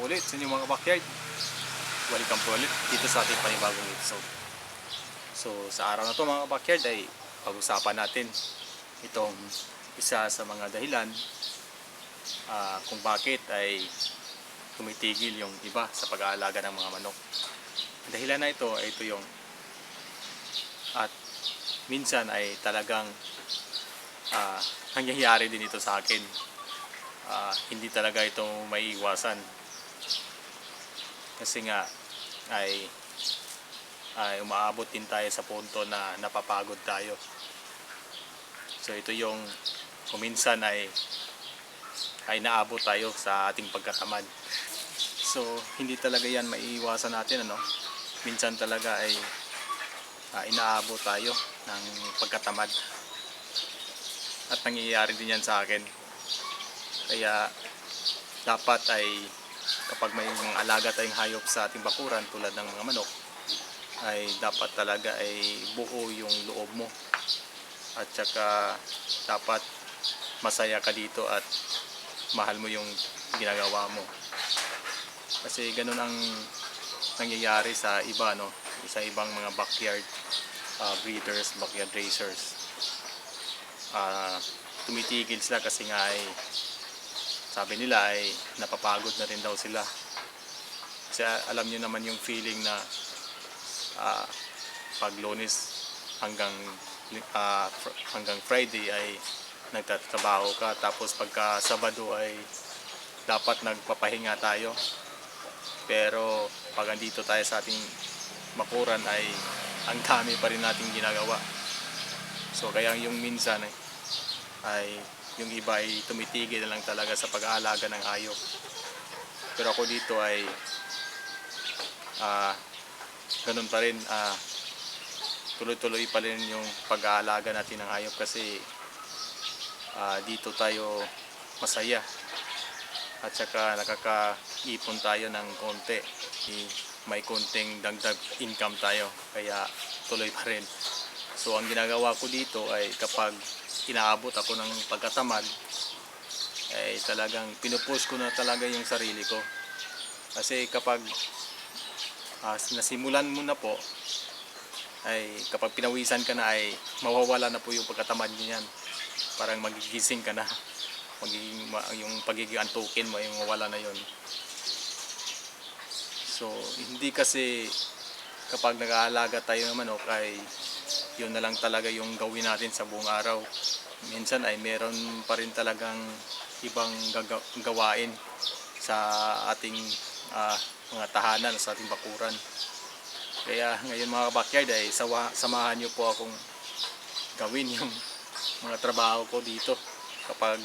ulit sa inyong mga backyard. Welcome po ulit dito sa ating panibagong episode. So sa araw na to mga backyard ay pag-usapan natin itong isa sa mga dahilan ah, kung bakit ay tumitigil yung iba sa pag-aalaga ng mga manok. Ang dahilan na ito ay ito yung at minsan ay talagang ah, nangyayari din ito sa akin. Ah, hindi talaga ito maiiwasan. Kasi nga ay ay umaabot din tayo sa punto na napapagod tayo. So ito yung kuminsan ay ay naabot tayo sa ating pagkatamad. So hindi talaga yan maiiwasan natin ano. Minsan talaga ay ah, inaabot tayo ng pagkatamad. At nangyayari din yan sa akin. Kaya dapat ay kapag may mga alaga tayong hayop sa ating bakuran tulad ng mga manok ay dapat talaga ay buo yung loob mo. At saka dapat masaya ka dito at mahal mo yung ginagawa mo. Kasi ganun ang nangyayari sa iba no? Sa ibang mga backyard ah, breeders backyard racers. Ah, tumitigil sila kasi nga ay sabi nila ay napapagod na rin daw sila. Kasi alam niyo naman yung feeling na ah, pag lunes hanggang ah, fr- hanggang Friday ay nagtatrabaho ka. Tapos pagka Sabado ay dapat nagpapahinga tayo. Pero pag andito tayo sa ating makuran ay ang dami pa rin nating ginagawa. So kaya yung minsan ay, ay yung iba ay tumitigil na lang talaga sa pag-aalaga ng hayop. Pero ako dito ay ah ganun pa rin ah tuloy-tuloy pa rin yung pag-aalaga natin ng hayop kasi ah, dito tayo masaya. At saka nakakaipon tayo ng konti. May konting dagdag income tayo kaya tuloy pa rin so ang ginagawa ko dito ay kapag inaabot ako ng pagkatamad ay talagang pinupush ko na talaga yung sarili ko. Kasi kapag ah, nasimulan mo na po ay kapag pinawisan ka na ay mawawala na po yung pagkatamad niyan parang magigising ka na. Magiging ma- yung pagiging antukin mo yung mawala na yon so hindi kasi kapag nag-aalaga tayo ng manok ay yun na lang talaga yung gawin natin sa buong araw minsan ay meron pa rin talagang ibang gawain sa ating ah, mga tahanan sa ating bakuran kaya ngayon mga backyard ay sawa, samahan nyo po akong gawin yung mga trabaho ko dito kapag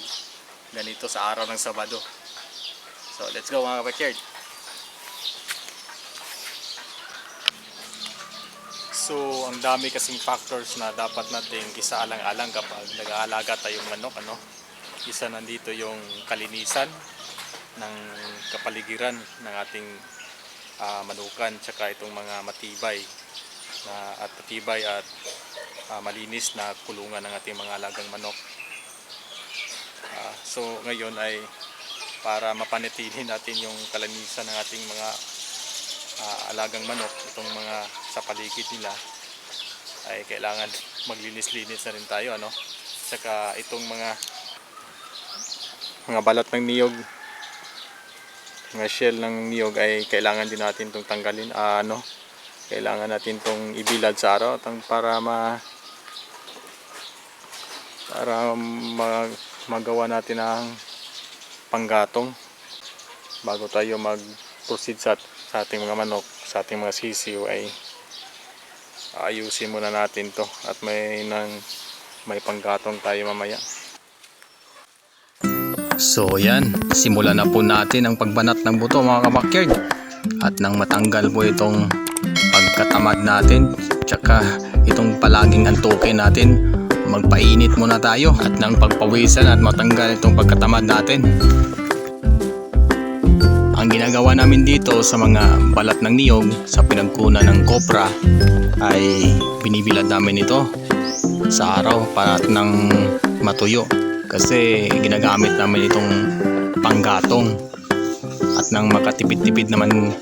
ganito sa araw ng Sabado. So let's go mga backyard. So ang dami kasing factors na dapat nating isaalang-alang kapag nag-aalaga tayong manok ano. Isa nandito yung kalinisan ng kapaligiran ng ating ah, manukan tsaka itong mga matibay na at matibay at ah, malinis na kulungan ng ating mga alagang manok. Ah, so ngayon ay para mapanatili natin yung kalinisan ng ating mga ah, alagang manok, itong mga sa paligid nila ay kailangan maglinis-linis na rin tayo ano. Saka itong mga mga balat ng niyog mga shell ng niyog ay kailangan din natin itong tanggalin Ah, ano kailangan natin itong ibilad sa araw para ma para mag, magawa natin ang panggatong bago tayo mag proceed sa, sa ating mga manok sa ating mga sisiw ay ayusin muna natin to at may nang may panggatong tayo mamaya. So yan, simulan na po natin ang pagbanat ng buto mga kabakyard. At nang matanggal po itong pagkatamad natin tsaka itong palaging antukin natin magpainit muna tayo. At nang pagpawisan at matanggal itong pagkatamad natin ang ginagawa namin dito sa mga balat ng niyog sa pinagkunan ng kopra ay binibilad namin ito sa araw para nang matuyo kasi ginagamit namin itong panggatong at nang makatipid-tipid naman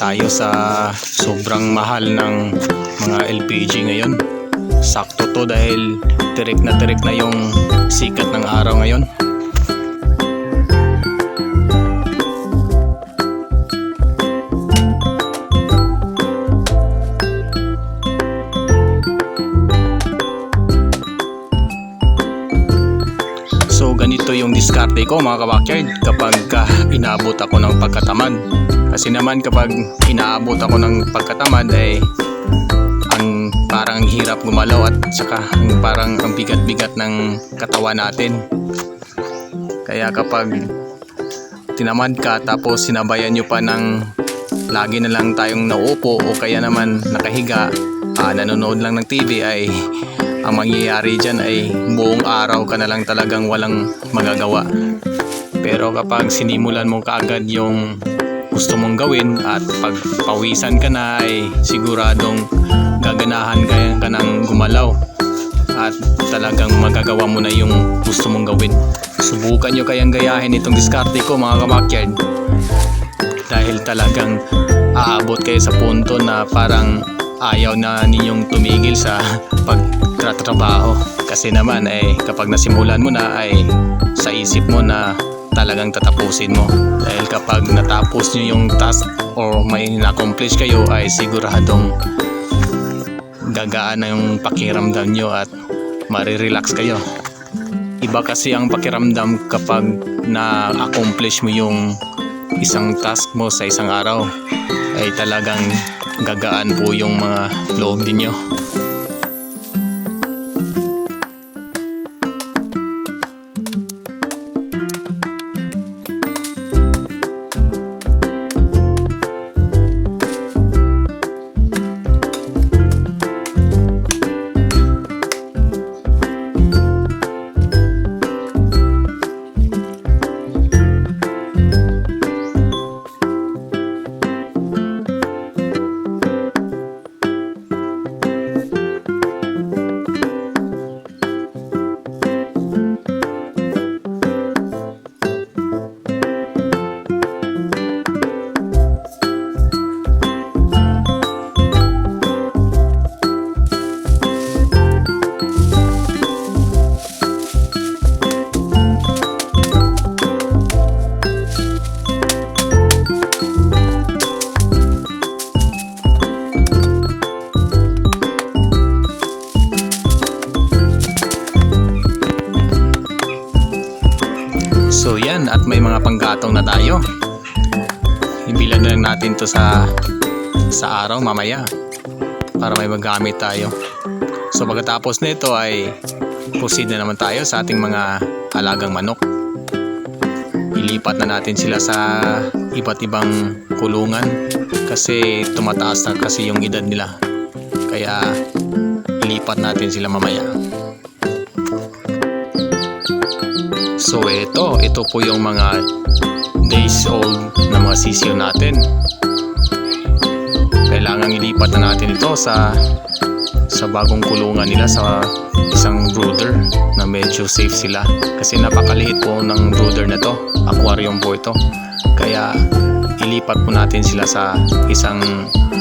tayo sa sobrang mahal ng mga LPG ngayon. Sakto to dahil tirik na tirik na yung sikat ng araw ngayon. Diskarte ko mga kabakyard kapag ka inaabot ako ng pagkatamad. Kasi naman kapag inaabot ako ng pagkatamad ay ang parang ang hirap gumalaw at saka ang parang ang bigat-bigat ng katawan natin. Kaya kapag tinamad ka tapos sinabayan nyo pa ng lagi na lang tayong naupo o kaya naman nakahiga, ah, nanonood lang ng TV ay ang mangyayari dyan ay buong araw ka na lang talagang walang magagawa. Pero kapag sinimulan mo kaagad yung gusto mong gawin at pag pawisan ka na ay siguradong gaganahan ka, ka ng gumalaw at talagang magagawa mo na yung gusto mong gawin. Subukan nyo kayang gayahin itong diskarte ko mga kamakyard dahil talagang aabot kayo sa punto na parang ayaw na ninyong tumigil sa pagtratrabaho. Kasi naman ay kapag nasimulan mo na ay sa isip mo na talagang tatapusin mo. Dahil kapag natapos nyo yung task or may na-accomplish kayo ay siguradong gagaan na yung pakiramdam nyo at marirelax kayo. Iba kasi ang pakiramdam kapag na-accomplish mo yung isang task mo sa isang araw ay talagang gagaan po yung mga loob ninyo. Panggatong na tayo. Ibilan na lang natin to sa sa araw mamaya para may magamit tayo. So pagkatapos nito ay proceed na naman tayo sa ating mga alagang manok. Ilipat na natin sila sa iba't ibang kulungan kasi tumataas na kasi yung edad nila. Kaya ilipat natin sila mamaya. So ito, ito po yung mga days old na mga sisiyo natin. Kailangan ilipat na natin ito sa sa bagong kulungan nila sa isang brooder na medyo safe sila. Kasi napakaliit po ng brooder na to aquarium po ito. Kaya ilipat po natin sila sa isang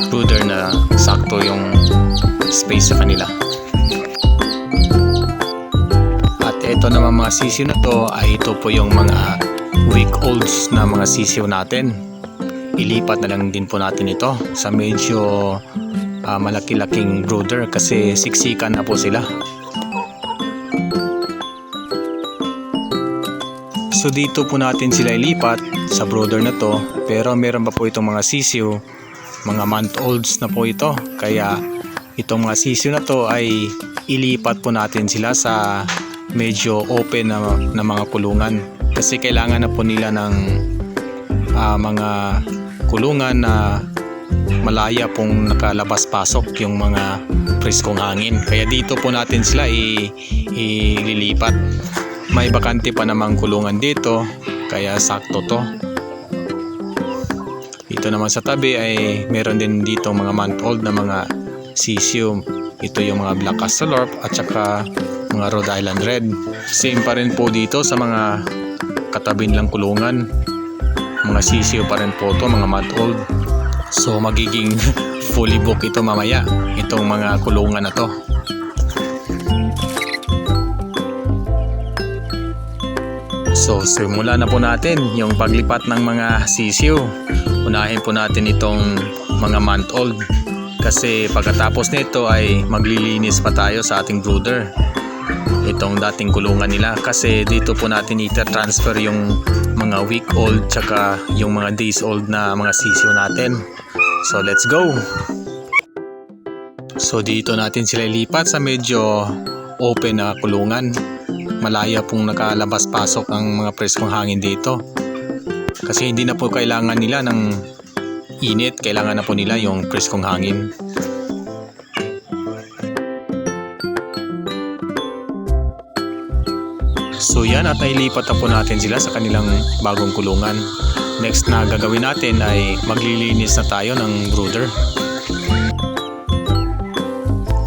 brooder na sakto yung space sa kanila ito naman mga sisiw na to ay ito po yung mga week olds na mga sisiw natin ilipat na lang din po natin ito sa medyo ah, malaki-laking brooder kasi siksikan na po sila. So dito po natin sila ilipat sa brooder na to pero meron pa po itong mga sisiw, mga month olds na po ito kaya itong mga sisiw na to ay ilipat po natin sila sa medyo open na, na mga kulungan kasi kailangan na po nila ng ah, mga kulungan na malaya pong nakalabas-pasok yung mga preskong hangin. Kaya dito po natin sila ililipat. May bakante pa namang kulungan dito, kaya sakto to. Dito naman sa tabi ay meron din dito mga month old na mga sisium. Ito yung mga black castalorp at saka mga Rhode Island Red. Same pa rin po dito sa mga katabin lang kulungan. mga sisiyo pa rin po to, mga month old. So magiging fully book ito mamaya, itong mga kulungan na to. So simula na po natin yung paglipat ng mga sisiyo. Unahin po natin itong mga month old kasi pagkatapos nito ay maglilinis pa tayo sa ating brooder itong dating kulungan nila kasi dito po natin ita-transfer yung mga week old tsaka yung mga days old na mga sisiyo natin. So let's go! So dito natin sila ilipat sa medyo open na kulungan. Malaya pong nakalabas pasok ang mga preskong hangin dito. Kasi hindi na po kailangan nila ng init. Kailangan na po nila yung preskong hangin So yan at nailipat na po natin sila sa kanilang bagong kulungan. Next na gagawin natin ay maglilinis na tayo ng brooder.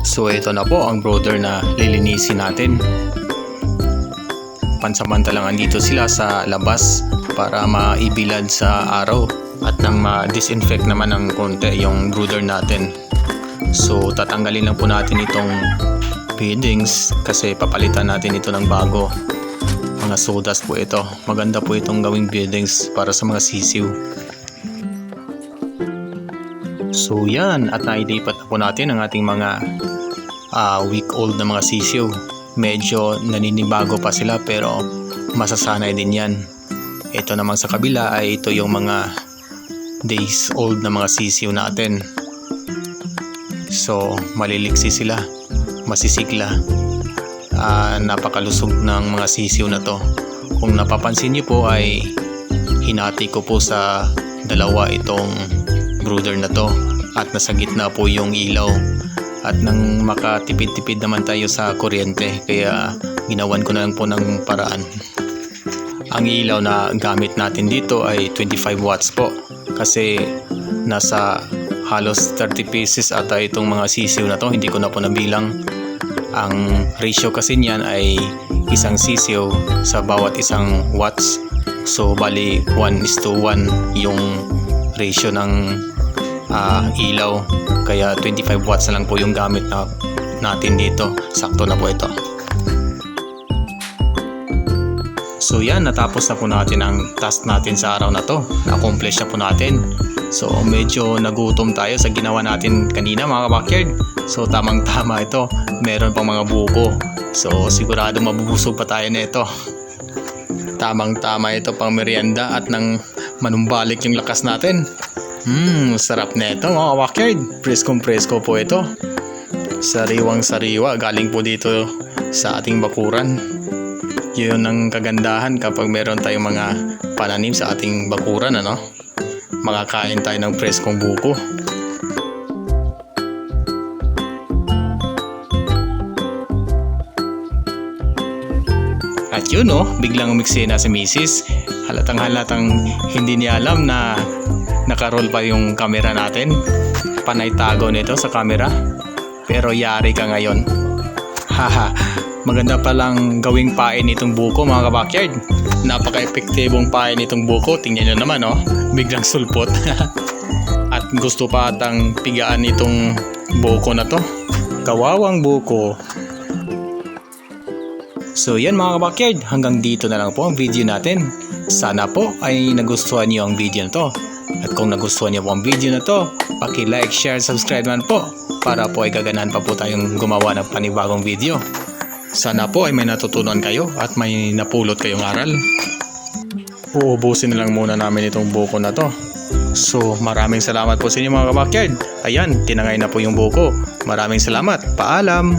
So ito na po ang brooder na lilinisin natin. Pansamantalang andito sila sa labas para maibilad sa araw at nang ma-disinfect naman ng konti yung brooder natin. So tatanggalin lang po natin itong beadings kasi papalitan natin ito ng bago mga sodas po ito. Maganda po itong gawing buildings para sa mga sisiw. So yan, at nailipat na po natin ang ating mga ah, week old na mga sisiw. Medyo naninibago pa sila pero masasanay din yan. Ito naman sa kabila ay ito yung mga days old na mga sisiw natin. So maliliksi sila, masisigla ah, napakalusog ng mga sisiw na to. Kung napapansin niyo po ay hinati ko po sa dalawa itong brooder na to at nasa gitna po yung ilaw at nang makatipid-tipid naman tayo sa kuryente kaya ginawan ko na lang po ng paraan. Ang ilaw na gamit natin dito ay 25 watts po kasi nasa halos 30 pieces ata itong mga sisiw na to hindi ko na po nabilang ang ratio kasi niyan ay isang sisiyo sa bawat isang watts. So bali 1 is to 1 yung ratio ng ah, ilaw. Kaya 25 watts na lang po yung gamit na natin dito. Sakto na po ito. So yan, natapos na po natin ang task natin sa araw na to. Na-accomplish na po natin. So medyo nagutom tayo sa ginawa natin kanina mga backyard. So tamang tama ito. Meron pang mga buko. So sigurado mabubusog pa tayo nito. Tamang tama ito pang merienda at nang manumbalik yung lakas natin. Hmm, sarap na ito mga backyard. Preskong presko po ito. Sariwang sariwa galing po dito sa ating bakuran. Yun ang kagandahan kapag meron tayong mga pananim sa ating bakuran ano. Makakain tayo ng preskong buko. At yun oh, biglang umiksena si Mrs. Halatang halatang hindi niya alam na nakaroll pa yung camera natin. Panay tago nito sa camera. Pero yari ka ngayon. Haha, maganda palang gawing pain itong buko mga kabakyard. Napaka-epektibong pain itong buko. Tingnan nyo naman oh, biglang sulpot. At gusto pa atang pigaan itong buko na to. Kawawang buko. So yan mga kabakyard, hanggang dito na lang po ang video natin. Sana po ay nagustuhan niyo ang video na to. At kung nagustuhan niyo po ang video na to, paki-like, share, subscribe man po para po ay gaganahan pa po tayong gumawa ng panibagong video. Sana po ay may natutunan kayo at may napulot kayong aral. Uubusin na lang muna namin itong buko na to. So maraming salamat po sa inyo mga kabakyard. Ayan, tinangay na po yung buko. Maraming salamat. Paalam!